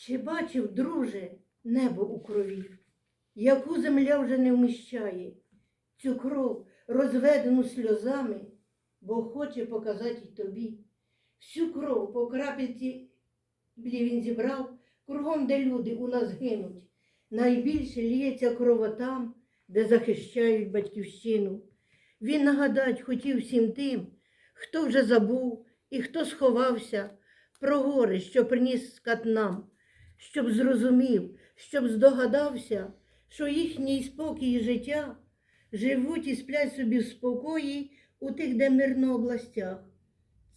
Чи бачив, друже, небо у крові, яку земля вже не вміщає, цю кров, розведену сльозами, бо хоче показати тобі. Всю кров по крапельці він зібрав, кругом, де люди у нас гинуть. Найбільше ліється крова там, де захищають батьківщину. Він нагадать хотів всім тим, хто вже забув і хто сховався, про гори, що приніс скат нам, щоб зрозумів, щоб здогадався, що їхній спокій і життя живуть і сплять собі в спокої у тих, де мирно областях.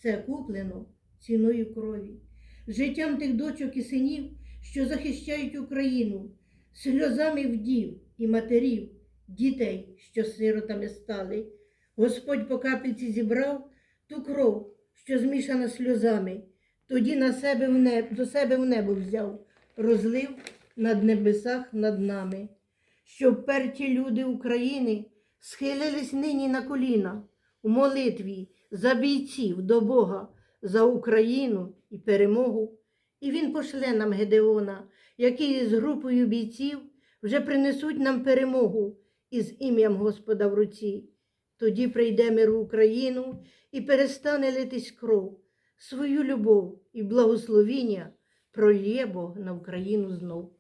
Це куплено ціною крові, життям тих дочок і синів, що захищають Україну, сльозами вдів і матерів, дітей, що сиротами стали. Господь по капельці зібрав ту кров, що змішана сльозами, тоді на себе в неб, до себе в небо взяв, розлив над небесах над нами, щоб перті люди України схилились нині на коліна у молитві за бійців до Бога, за Україну і перемогу. І він пошле нам Гедеона, який з групою бійців вже принесуть нам перемогу із ім'ям Господа в руці. Тоді прийде мир в Україну і перестане литись кров. Свою любов і благословіння пролє Бог на Україну знов.